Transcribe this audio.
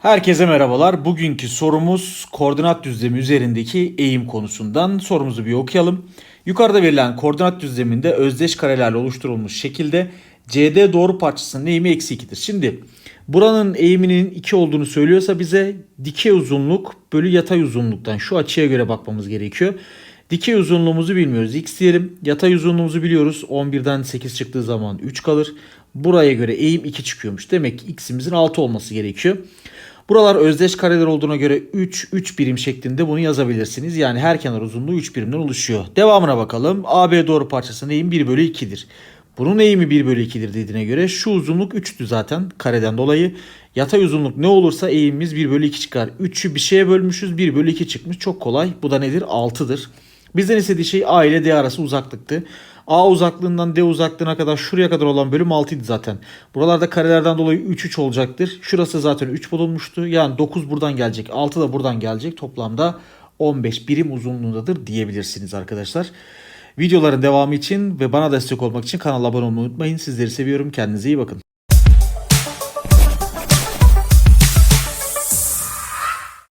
Herkese merhabalar. Bugünkü sorumuz koordinat düzlemi üzerindeki eğim konusundan. Sorumuzu bir okuyalım. Yukarıda verilen koordinat düzleminde özdeş karelerle oluşturulmuş şekilde CD doğru parçasının eğimi eksi 2'dir. Şimdi buranın eğiminin 2 olduğunu söylüyorsa bize dikey uzunluk bölü yatay uzunluktan şu açıya göre bakmamız gerekiyor. Dikey uzunluğumuzu bilmiyoruz. X diyelim. Yatay uzunluğumuzu biliyoruz. 11'den 8 çıktığı zaman 3 kalır. Buraya göre eğim 2 çıkıyormuş. Demek ki x'imizin 6 olması gerekiyor. Buralar özdeş kareler olduğuna göre 3, 3 birim şeklinde bunu yazabilirsiniz. Yani her kenar uzunluğu 3 birimden oluşuyor. Devamına bakalım. AB doğru parçasının eğimi 1 bölü 2'dir. Bunun eğimi 1 bölü 2'dir dediğine göre şu uzunluk 3'tü zaten kareden dolayı. Yatay uzunluk ne olursa eğimimiz 1 bölü 2 çıkar. 3'ü bir şeye bölmüşüz 1 bölü 2 çıkmış. Çok kolay. Bu da nedir? 6'dır. Bizden istediği şey A ile D arası uzaklıktı. A uzaklığından D uzaklığına kadar şuraya kadar olan bölüm 6 idi zaten. Buralarda karelerden dolayı 3 3 olacaktır. Şurası zaten 3 bulunmuştu. Yani 9 buradan gelecek. 6 da buradan gelecek. Toplamda 15 birim uzunluğundadır diyebilirsiniz arkadaşlar. Videoların devamı için ve bana destek olmak için kanala abone olmayı unutmayın. Sizleri seviyorum. Kendinize iyi bakın.